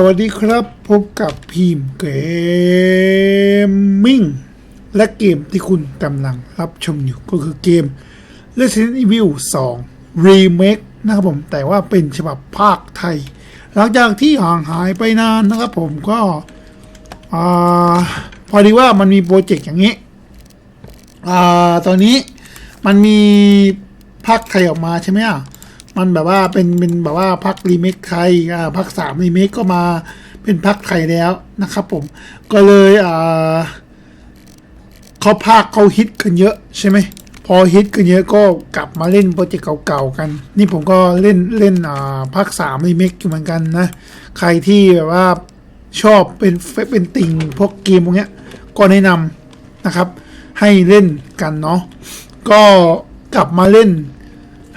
สวัสดีครับ พบกับพีมเกมมิ่งและเกมที่คุณกำลังรับชมอยู่ก็คือเกม Resident Evil 2 Remake นะครับผม แต่ว่าเป็นฉบับภาคไทย หลังจากที่ห่างหายไปนานนะครับผมก็อพอดีว่ามันมีโปรเจกต์อย่างนี้อตอนนี้มันมีภาคไทยออกมาใช่ไหมอะ มันแบบว่าเป็นเป็นแบบว่าพักรีเมคไทยอ่าพักสามรีเมคก็มาเป็นพักไทยแล้วนะครับผมก็เลยอ่าเขาภาคเขาฮิตกันเยอะใช่ไหมพอฮิตกันเยอะก็กลับมาเล่นโปรเจกต์เก่าๆกัน นี่ผมก็เล่นเล่นอ่าภาคสามรีเมคอยู่เหมือนกันนะ ใครที่แบบว่าชอบเป็นเป็นติ่งพวกเกมพวกเนี้ยก็แนะนำนะครับ ให้เล่นกันเนาะก็กลับมาเล่น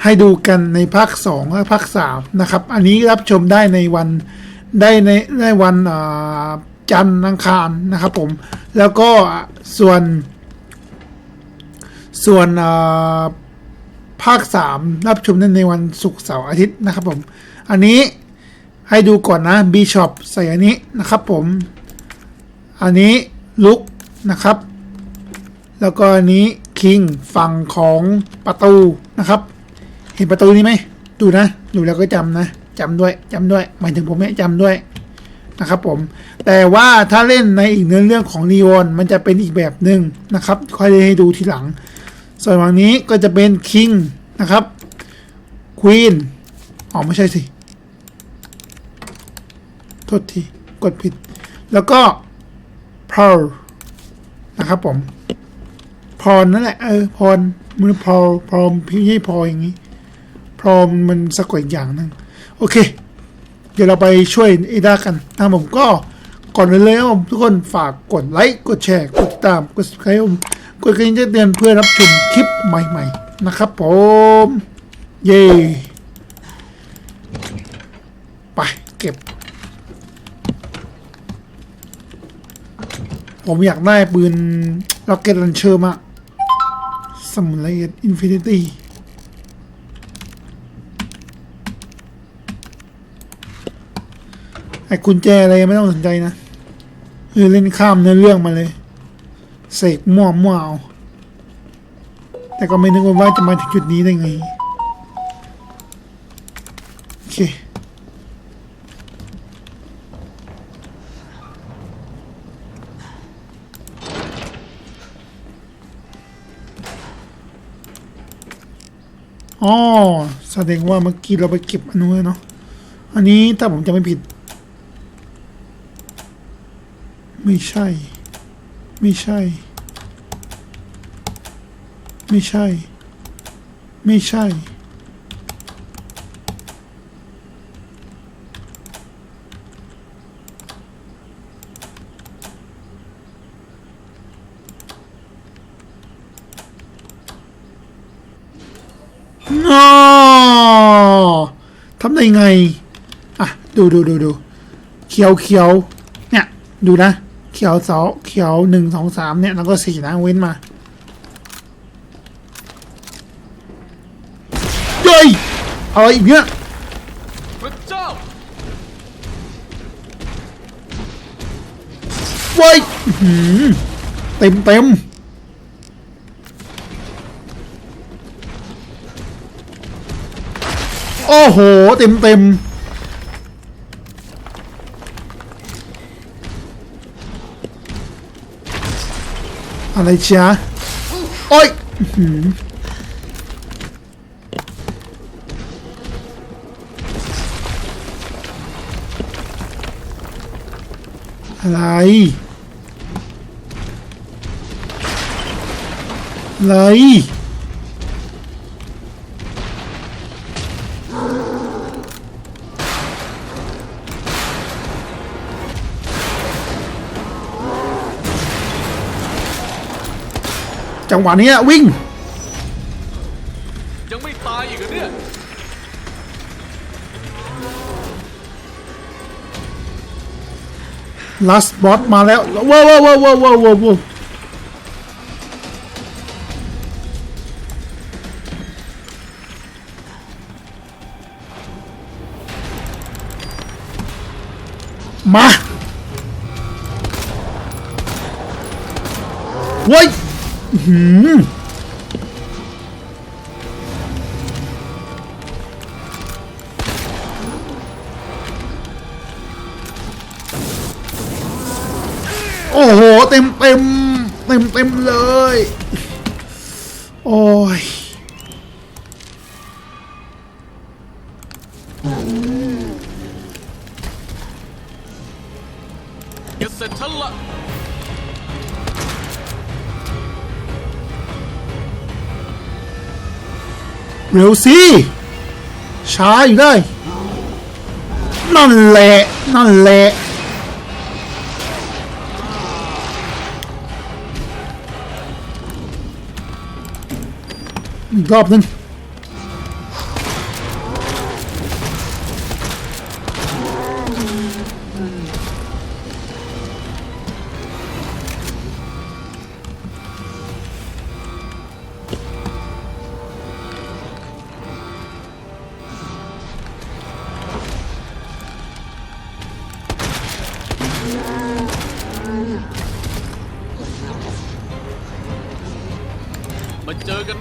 ให้ดูกันในภาค2และภาค3นะครับ อันนี้รับชมได้ในวันได้ในในวันจันทร์อังคารนะครับผม แล้วก็ส่วน ส่วนภาค 3 รับชมได้ในวันศุกร์เสาร์อาทิตย์นะครับผม อันนี้ให้ดูก่อนนะบีชอปใส่อันนี้นะครับผม อันนี้ลุกนะครับ แล้วก็อันนี้คิงฝั่งของประตูนะครับ ห็นประตูนี้ไหมดูนะดูแล้วก็จำนะจำด้วยจำด้วย หมายถึงผมเนี่ยจำด้วยนะครับผม แต่ว่าถ้าเล่นในอีกเนื้อเรื่องของนีออนมันจะเป็นอีกแบบหนึ่งนะครับ ค่อยให้ดูทีหลัง ส่วนฝั่งนี้ก็จะเป็นคิงนะครับควีนอ๋อไม่ใช่สิโทษที กดผิด แล้วก็ pearl นะครับผมพรนั่นแหละ เออพรมันพรพรพี่ไม่พรอย่างนี้ พรมันสะกดอีกอย่างหนึงโอเค เดี๋ยวเราไปช่วยเอดากันนะผมก็ก่อนเลยครับทุกคนฝากกดไลค์กดแชร์ กดติดตามกด subscribe ผมกดกระดิ่งแจ้งเตือนเพื่อรับชมคลิปใหม่ๆ นะครับผม เย้ไปเก็บ ผมอยากได้ปืนล็อกเก็ตลันเชอร์มากสมุนละเอียดอินฟินิตี้ ไอ้กุญแจอะไรไม่ต้องสนใจนะคือเล่นข้ามเนื้อเรื่องมาเลยเสกมั่วมั่วเอาแต่ก็ไม่นึกว่าจะมาถึงจุดนี้ได้ไงโอเคอ๋อแสดงว่าเมื่อกี้เราไปเก็บอันนู้นเนาะอันนี้ถ้าผมจะไม่ผิด ไม่ใช่ ไม่ใช่ ไม่ใช่ ไม่ใช่อ๋อทำได้ไง อะ ดูดูดูดูเขียวเขียวเนี่ย ดูนะ ขียวสองเขียวหนึ่งสองสามเนี่ยแล้วก็สี่นะเว้นมาเฮ้ยอะไรอีกเนี่ยพระเจ้าว้ยเต็มเต็มโอ้โห เต็มเต็ม อะไรเชียโอ้ยอื้อหืออะไรอะไร จังหวะเนี้ยวิ่ง ยังไม่ตายอีกเหรอเนี่ยลัสบอสมาแล้วว้าวว้าวว้าวว้าวว้าวว้าวมาเว้ยอื้อ หืมโอ้โห เต็มเต็มเต็มเต็มเลย โอ้ยเก็บเสร็จฉันละ เร็วสิช้าอยู่ได้ นั่นแหละ นั่นแหละอีกรอบนึง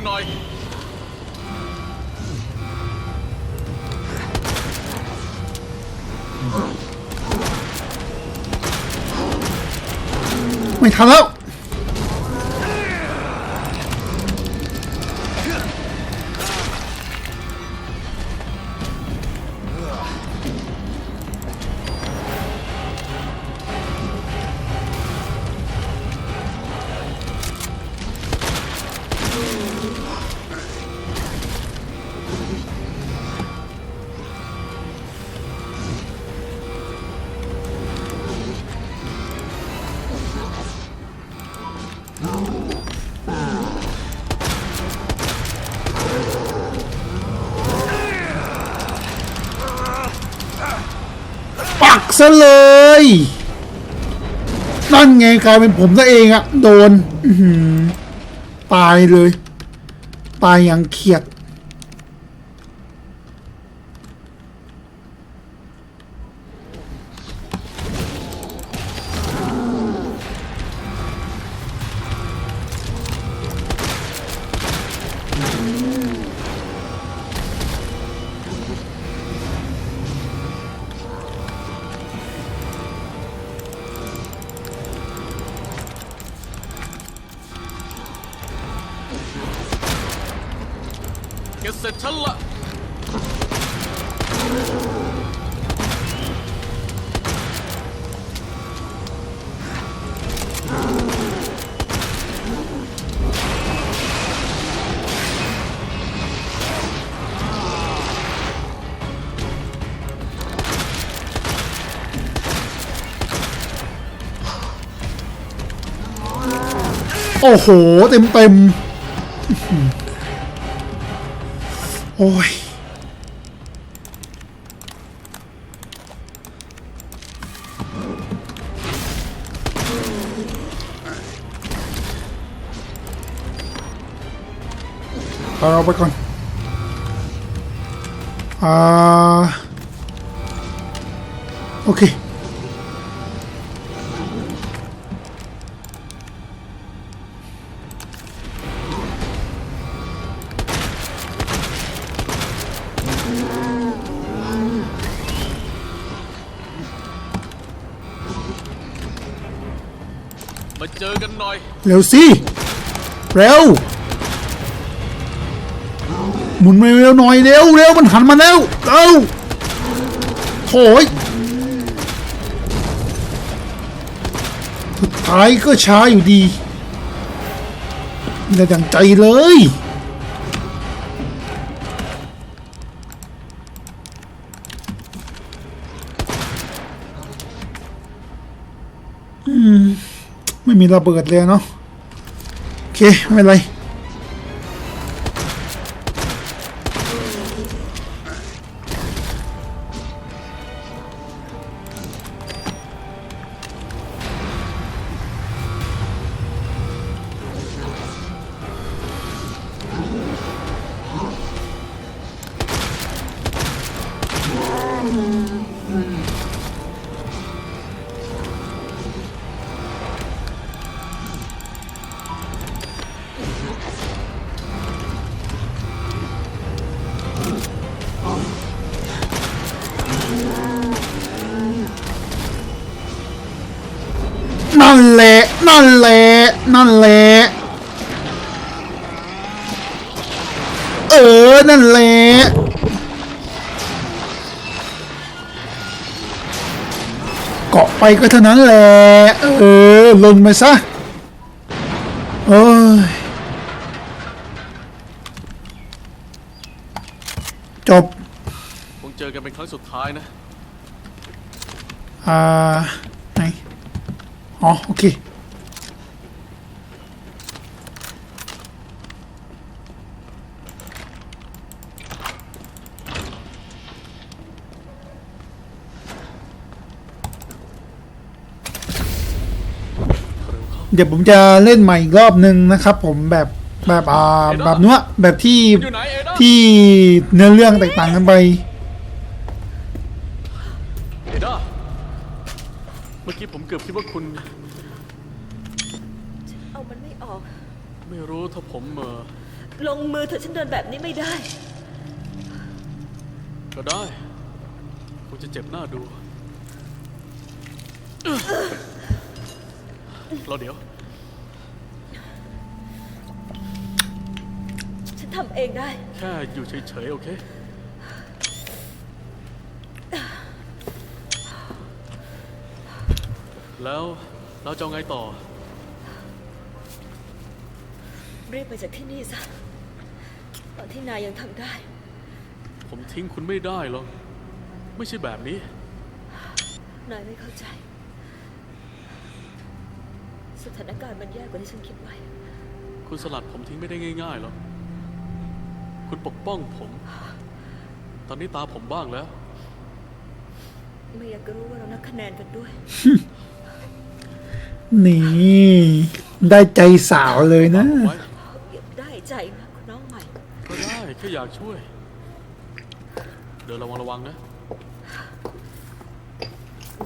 หน่อย ไม่ทันแล้ว ซะเลยนั่นไงกลายเป็นผมซะเองอะโดนตายเลย ตายอย่างเขียด โอ้โห เต็มเต็มโอ้ย เอาเราไปก่อนอ่าโอเคมาเจอกันหน่อย เร็วสิ เร็ว หมุนเร็วๆหน่อยเร็วเร็วมันหันมาแล้วเร็วโถยสุดท้ายก็ช้าอยู่ดีไม่ได้ดังใจเลยอืมไม่มีระเบิดเลยเนาะโอเค ไม่เป็นไร นั่นแหละเออ นั่นแหละเกาะไปก็เท่านั้นแหละเออลนไปซะโอ้ยจบคงเจอกันเป็นครั้งสุดท้ายนะ อ่า ไหน อ๋อ โอเค เดี๋ยวผมจะเล่นใหม่อีกรอบนึงนะครับ ผมแบบแบบอ่าแบบเนื้อแบบที่อยู่ไหนเอด้าที่เนื้อเรื่องแตกต่างกันไป เอด้าเมื่อกี้ผมเกือบคิดว่าคุณ เอามันไม่ออก ไม่รู้ถ้าผมเออลงมือเถอะฉันเดินแบบนี้ไม่ได้ ก็ได้คงจะเจ็บหน้าดู รอเดี๋ยว ฉันทำเองได้ แค่อยู่เฉยๆ โอเค แล้วเราจะเอาไงต่อ รีบไปจากที่นี่ซะ ตอนที่นายยังทำได้ ผมทิ้งคุณไม่ได้หรอก ไม่ใช่แบบนี้ นายไม่เข้าใจ สถานการณ์มันแย่กว่าที่ฉันคิดไว้คุณสลัดผมทิ้งไม่ได้ง่ายๆหรอก คุณปกป้องผม ตอนนี้ตาผมบ้างแล้ว ไม่อยากจะรู้ว่าเรานับคะแนนกันด้วย นี่ ได้ใจสาวเลยนะ ไว้อย่าได้ใจมากคุณน้องใหม่ ก็ได้แค่อยากช่วย เดินระวังระวังนะ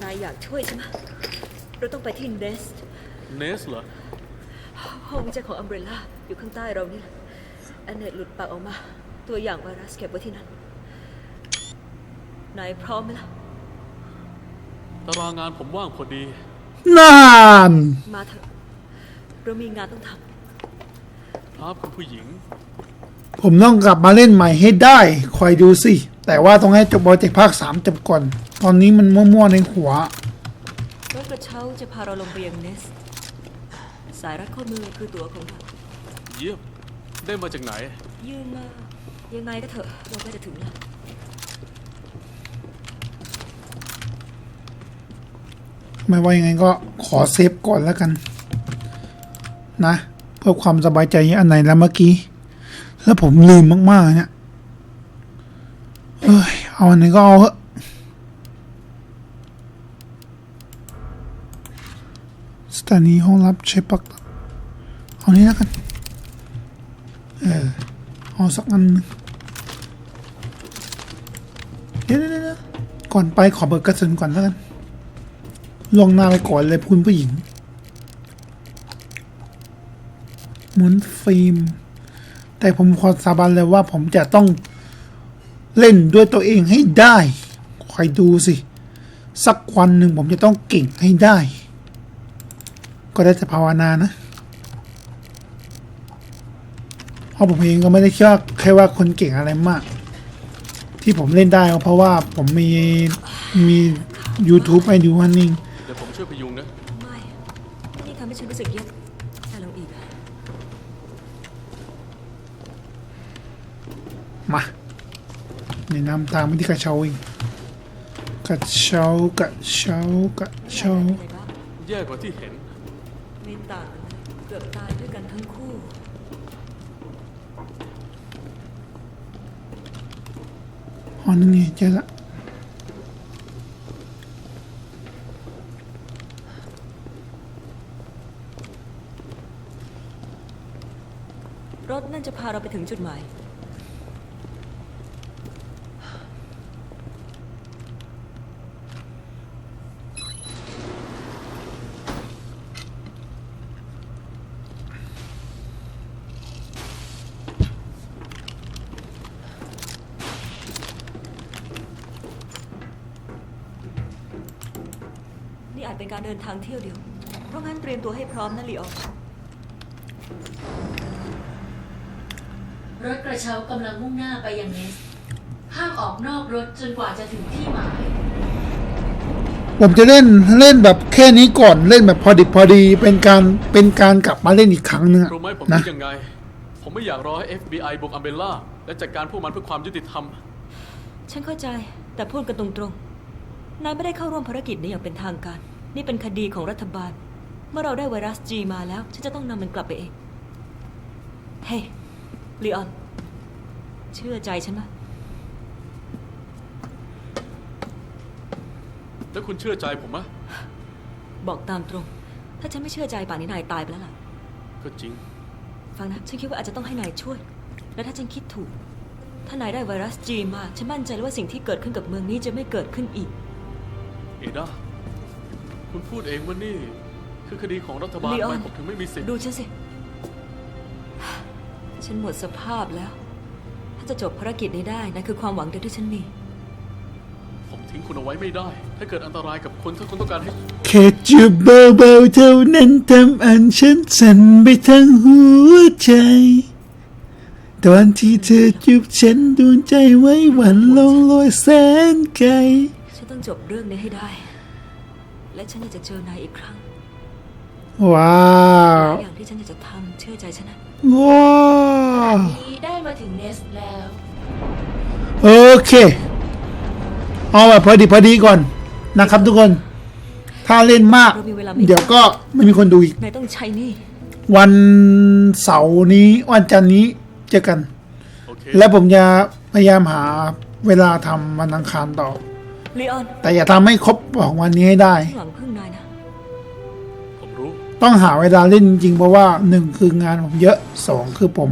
นายอยากช่วยใช่ไหมเราต้องไปที่เนส เนสเหรอ ห้องวิจัยของอัมเบรล่าอยู่ข้างใต้เรานี่แหละแอนเนตหลุดปากออกมา ตัวอย่างไวรัสเก็บไว้ที่นั่นนายพร้อมไหมล่ะ ตารางงานผมว่างพอดี นานมาเถอะเรามีงานต้องทครับคุณผู้หญิง ผมต้องกลับมาเล่นใหม่ให้ได้ คอยดูสิ แต่ว่าต้องให้จบโปรเจกต์ภาคสามจบก่อน ตอนนี้มันมั่วๆในหัวำรถกระเช้าจะพาเราลงไปยังเนส สายรัดข้อมือคือตัวของเราเยี่ยม ได้มาจากไหน ยืนมายังไงก็เถอะเราก็จะถึงแล้วไม่ว่ายังไงก็ขอเซฟก่อนแล้วกัน นะ เพื่อความสบายใจอันไหนแล้วเมื่อกี้ แล้วผมลืมมาก ๆ เนี่ยเอ้ยเอาอันไหนก็เอาเถอะสถา นีห้องรับใช้ปักเอานี้แล้วกัน เออเอาสักอันหนึ่งเดี๋ยวเดี๋ยวเดี๋ยวก่อนไปขอเบิกกระสุนก่อนแล้วกันลวงหน้าไปก่อนเลยคุณผู้หญิง หมุนฟิล์ม แต่ผมขอสาบานเลยว่าผมจะต้องเล่นด้วยตัวเองให้ได้คอยดูสิ สักวันหนึ่งผมจะต้องเก่งให้ได้ ก็ได้แต่ภาวนานะเพราะผมเองก็ไม่ได้คิดว่าแค่ว่าคนเก่งอะไรมาก ที่ผมเล่นได้ก็เพราะว่าผมมีมี YouTube ให้ดูฮันนิ่งเดี๋ยวผมช่วยพยุงนะ ไม่นี่ทำให้ฉันรู้สึกแย่แต่เราอีกมาแนะนำตามไปที่กระเช้าเองกระเช้ากระเช้ากระเช้าอะไรบ้างแย่กว่าที่เห็น ไม่ต่างกันเลยเกือบตายด้วยกันทั้งคู่ อ๋อนั่นไงเจอละรถนั่นจะพาเราไปถึงจุดหมาย อาจเป็นการเดินทางเที่ยวเดียว เพราะงั้นเตรียมตัวให้พร้อมนะลีออนรถกระเช้ากำลังมุ่งหน้าไปยังเนส ห้ามออกนอกรถจนกว่าจะถึงที่หมาย ผมจะเล่นเล่นแบบแค่นี้ก่อนเล่นแบบพอดิบพอดีเป็นการเป็นการกลับมาเล่นอีกครั้งหนึงอะรู้ไหมผมนะคิดยังไง ผมไม่อยากรอให้ FBI บุกอัมเบล่า และจัดการพวกมันเพื่อความยุติธรรม ฉันเข้าใจแต่พูดกันตรงๆ นายไม่ได้เข้าร่วมภารกิจนี้อย่างเป็นทางการ นี่เป็นคดีของรัฐบาล เมื่อเราได้ไวรัสจีมาแล้ว ฉันจะต้องนำมันกลับไปเอง เฮ้ยลีออน เชื่อใจฉันไหมแล้วคุณเชื่อใจผมไหมบอกตามตรง ถ้าฉันไม่เชื่อใจป่านนี้นายตายไปแล้วล่ะ ก็จริง ฟังนะ ฉันคิดว่าอาจจะต้องให้นายช่วย และถ้าฉันคิดถูก ถ้านายได้ไวรัสจีมา ฉันมั่นใจเลยว่าสิ่งที่เกิดขึ้นกับเมืองนี้จะไม่เกิดขึ้นอีก เอดา คุณพูดเองว่านี่ คือคดีของรัฐบาลลีออน ทำไมผมถึงไม่มีสิทธิ์ดูฉันสิ ฉันหมดสภาพแล้ว ถ้าจะจบภารกิจนี้ได้นั่นคือความหวังเดียวที่ฉันมี ผมทิ้งคุณเอาไว้ไม่ได้ ถ้าเกิดอันตรายกับคนถ้าคุณต้องการให้ แค่จูบเบาๆเท่านั้นทำอันฉันสั่นไปทั้งหัวใจ ตอนที่เธอจูบฉันดวงใจไว้หวันลงลอยแสนไกล ฉันต้องจบเรื่องนี้ให้ได้ และฉันอยากจะเจอนายอีกครั้งว้าหวลายอย่างที่ฉันอยากจะทำเชื่อใจฉันนะว้าวนี้ได้มาถึงเนสแล้วโอเค เอาแบบพอดีพอดีก่อนนะครับทุกคน ถ้าเล่นมากเรามีเวลาไม่เดี๋ยวก็ไม่มีคนดูอีกนายต้องใช้หนี่วันเสาร์นี้วันจันทร์นี้เจอกันโอเคและผมจะพยายามหาเวลาทำวันอังคารต่อ ลีออนแต่อย่าทำให้ครบของวันนี้ให้ได้ หวังพึ่งนายนะ ผมรู้ ต้องหาเวลาเล่นจริงๆเพราะว่าหนึ่งคืองานผมเยอะสองคือผม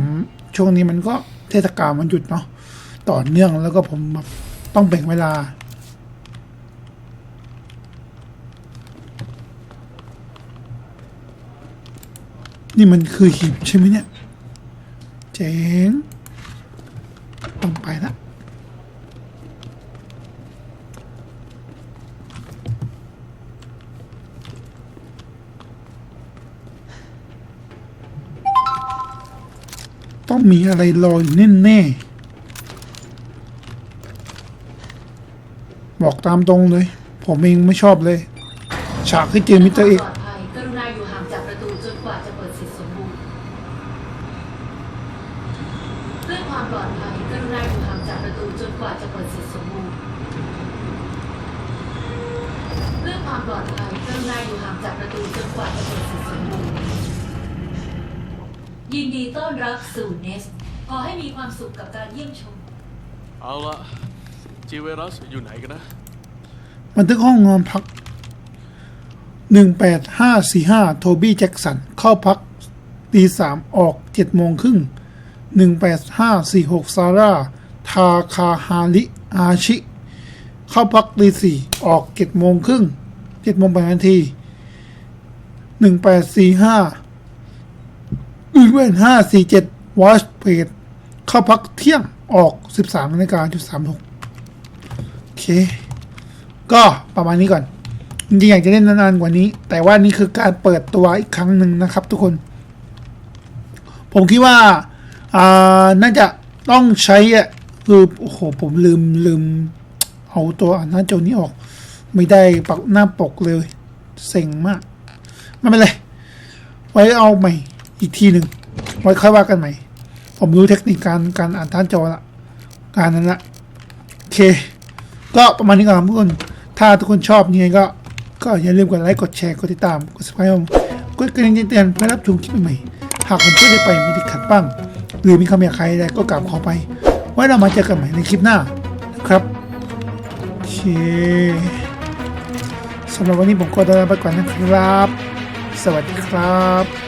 ช่วงนี้มันก็เทศกาลมันหยุดเนาะต่อเนื่องแล้วก็ผมแบบต้องแบ่งเวลา นี่มันคือหีบใช่ไหมเนี่ย เจ๋งต้องไปละ ต้องมีอะไรรออยู่แน่ๆบอกตามตรงเลย ผมเองไม่ชอบเลย ฉากที่เจอมิสเตอร์เอกปลอดภัยกรุณาอยู่ห่างจากประตูจนกว่าจะเปิดเสร็จสมบูรณ์เพื่อความปลอดภัยกรุณาอยู่ห่างจากประตูจนกว่าจะเปิดเสร็จสมบูรณ์เพื่อความปลอดภัยกรุณาอยู่ห่างจากประตูจนกว่าจะเปิดเสร็จสมบูรณ์ ยินดีต้อนรับสู่เนส ขอให้มีความสุขกับการเยี่ยมชม เอาละจีเวรัสอยู่ไหนกันนะ บันทึกห้องนอนพัก 18545 โทบี้แจ็คสัน เข้าพักตีสามออก7โมงครึ่ง 18546 ซาร่า ทาคาฮาริอาชิ เข้าพักตีสี่ออก7โมงครึ่ง7โมงแปดนาที 1845 อือเวน547วอชเพจเข้าพักเที่ยงออก13นาฬิกาจุด36โอเค ก็ประมาณนี้ก่อน จริงๆอยากจะเล่นนานๆกว่านี้ แต่ว่านี่คือการเปิดตัวอีกครั้งหนึ่งนะครับทุกคน ผมคิดว่าอ่าน่าจะต้องใช้อะคือโอ้โหผมลืมลืม เอาตัวอ่านหน้าจอนี้ออก ไม่ได้ปักหน้าปกเลย เซ็งมาก ไม่เป็นไร ไว้เอาใหม่ อีกทีหนึ่งไว้ค่อยว่ากันใหม่ ผมรู้เทคนิคการการอ่านหน้าจอละการนั้นละโอเค ก็ประมาณนี้ก่อนทุกคน ถ้าทุกคนชอบยังไงก็ ก็อย่าลืมกดไลค์กดแชร์กดติดตามกด subscribe กดกระดิ่งแจ้งเตือนเพื่อรับชมคลิปใหม่หากผมพูดได้ไปมีติดขัดบ้าง หรือมีคำอยากใครใดก็กราบขอไป ไว้เรามาเจอกันใหม่ในคลิปหน้านะครับโอเคสำหรับวันนี้ผมก็ลาไปก่อนนะครับ สวัสดีครับ